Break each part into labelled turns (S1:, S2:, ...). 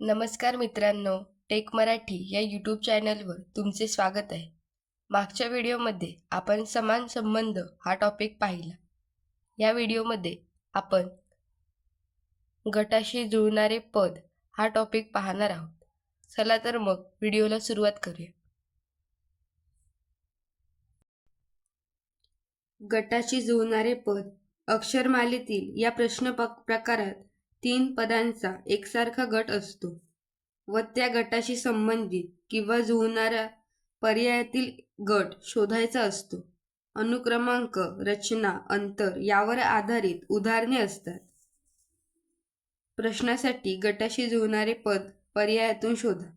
S1: नमस्कार मित्रांनो टेक मराठी या यूट्यूब चॅनलवर तुमचे स्वागत आहे. मागच्या व्हिडिओमध्ये आपण समान संबंध हा टॉपिक पाहिला. या व्हिडिओमध्ये आपण गटाशी जुळणारे पद हा टॉपिक पाहणार आहोत. चला तर मग व्हिडिओला सुरुवात करूया. गटाशी जुळणारे पद अक्षरमालेतील या प्रश्न प- प्रकारात तीन पदांचा एकसारखा गट असतो. व त्या गटाशी संबंधित किंवा जुळणाऱ्या पर्यायातील गट शोधायचा असतो. अनुक्रमांक रचना अंतर यावर आधारित उदाहरणे असतात. प्रश्नासाठी गटाशी जुळणारे पद पर्यायातून शोधा.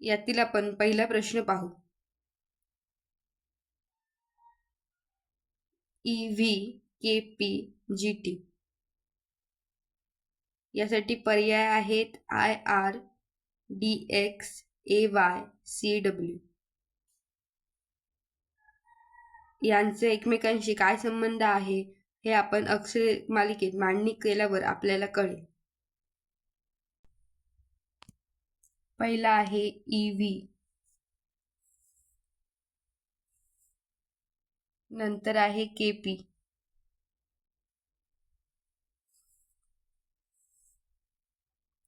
S1: यातील आपण पहिला प्रश्न पाहू. E V K P G T यासाठी पर्याय आहेत I R D X A Y C W यांचे एकमेकांशी काय संबंध आहे हे आपण अक्षर मालिकेत मांडणी केल्यावर आपल्याला कळेल. पहिला आहे ई व्ही नंतर आहे के पी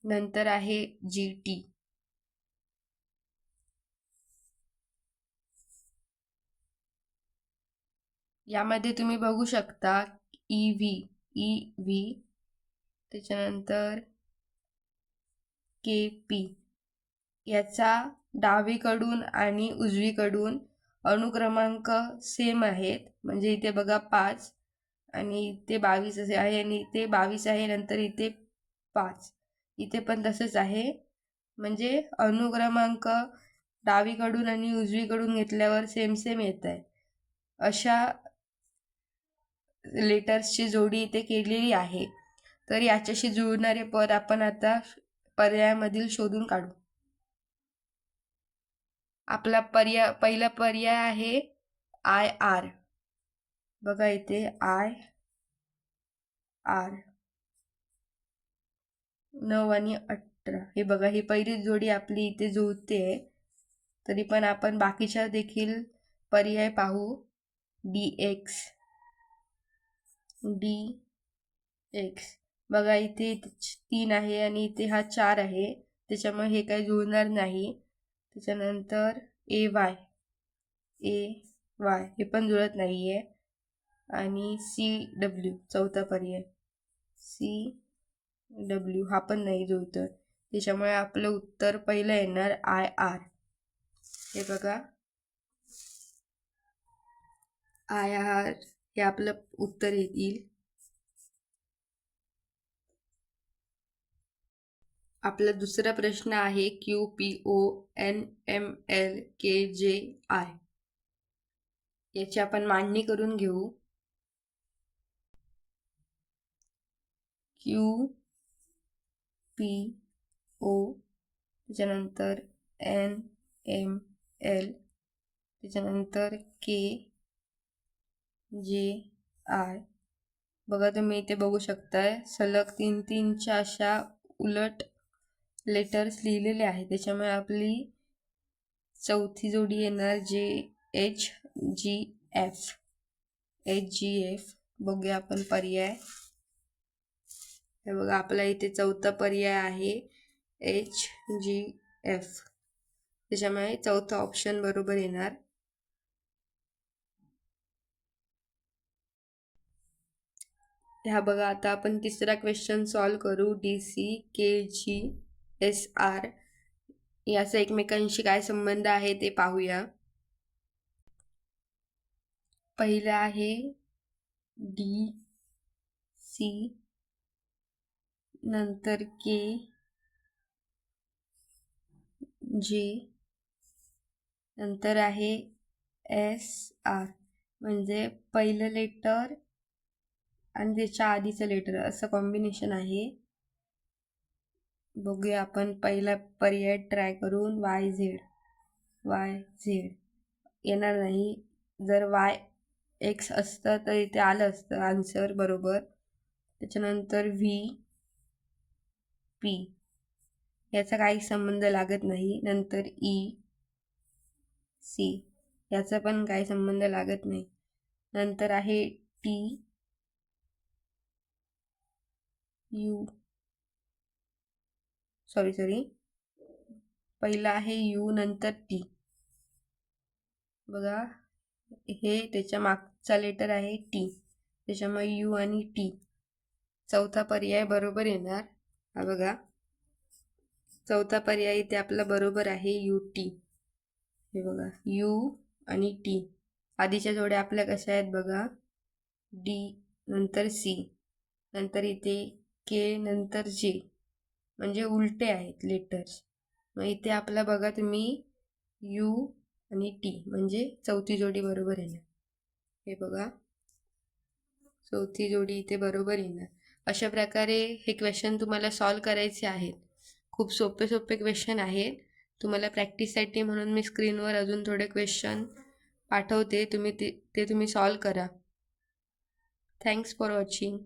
S1: नंतर आहे जी टी यामध्ये तुम्ही बघू शकता ई व्ही ई व्ही त्याच्यानंतर के पी याचा डावीकडून आणि उजवीकडून अनुक्रमांक सेम आहेत. म्हणजे इथे बघा पाच आणि इथे बावीस असे आहे आणि इथे बावीस आहे नंतर इथे पाच. इथे पण तसंच आहे. म्हणजे अनुक्रमांक डावीकडून आणि उजवीकडून घेतल्यावर सेम सेम येत आहे अशा लेटर्सची जोडी इथे केलेली आहे. तर याच्याशी जुळणारे पद आपण आता पर्यायामधील शोधून काढू. आपला पर्याय पहिला पर्याय आहे आय आर बघा इथे आय आर नऊ आणि अठरा. हे बघा ही पहिली जोडी आपली इथे जुळते. आहे तरी पण आपण बाकीच्या देखील पर्याय पाहू. डी एक्स डी एक्स बघा इथे तीन आहे आणि इथे हा चार आहे. त्याच्यामुळे हे काही जुळणार नाही. त्याच्यानंतर ए वाय ए वाय हे पण जुळत नाही आहे आणि सी डब्ल्यू चौथा पर्याय. सी डब्ल्यू हा पण नाही जुळतं त्याच्यामुळे आपलं उत्तर पहिलं येणार आय आर. हे बघा. आय आर हे आपलं उत्तर येईल. आपला दुसरा प्रश्न आहे Q P O N M L K J I याची आपण मांडणी करून घेऊ. क्यू पी ओ त्याच्यानंतर एन एम एल त्याच्यानंतर के जे आय. बघा तुम्ही इथे बघू शकताय सलग तीन तीनच्या अशा उलट लेटर्स लिहिलेले आहेत. त्याच्यामुळे आपली चौथी जोडी येणार J H G F H G F बघूया आपण पर्याय. हे बघा आपला इथे चौथा पर्याय आहे एच जी एफ त्याच्यामुळे चौथा ऑप्शन बरोबर येणार. ह्या बघा आता आपण तिसरा क्वेश्चन सॉल्व करू. D C K G S R याचा एकमेकांशी काय संबंध आहे ते पाहूया. पहिलं आहे डी सी नंतर के जे नंतर आहे एस आर. म्हणजे पहिलं लेटर आणि त्याच्या आधीचं लेटर. असं कॉम्बिनेशन आहे. बघूया आपण पहिला पर्याय ट्राय करून वाय झेड वाय झेड येणार नाही. जर वाय एक्स असतं तर इथे आलं असतं आन्सर बरोबर. त्याच्यानंतर व्ही पी. याचा काही संबंध लागत नाही. नंतर ई. सी. याचा पण काही संबंध लागत नाही. नंतर आहे टी. यू. Sorry sorry. पहिला आहे यू नंतर टी. बघा हे त्याच्या मागचा लेटर आहे टी. त्याच्यामुळे यू आणि टी. चौथा पर्याय बरोबर येणार. हा बघा. चौथा पर्याय इथे आपला बरोबर आहे यू टी. हे बघा. यू आणि टी. आधीच्या जोड्या आपल्या कशा आहेत बघा? डी नंतर सी. नंतर इथे के नंतर जे. म्हणजे उलटे आहेत लेटर्स मग इथे आपला बघा तुम्ही यू आणि टी. म्हणजे चौथी जोडी बरोबर येणार. हे बघा. चौथी जोडी इथे बरोबर येणार. अशा प्रकारे हे क्वेश्चन तुम्हाला सॉल्व करायचे आहेत. खूप सोपे सोपे क्वेश्चन आहेत. तुम्हाला प्रॅक्टिससाठी म्हणून मी स्क्रीनवर अजून थोडे क्वेश्चन पाठवते. तुम्ही ते ते तुम्ही सॉल्व करा. Thanks for watching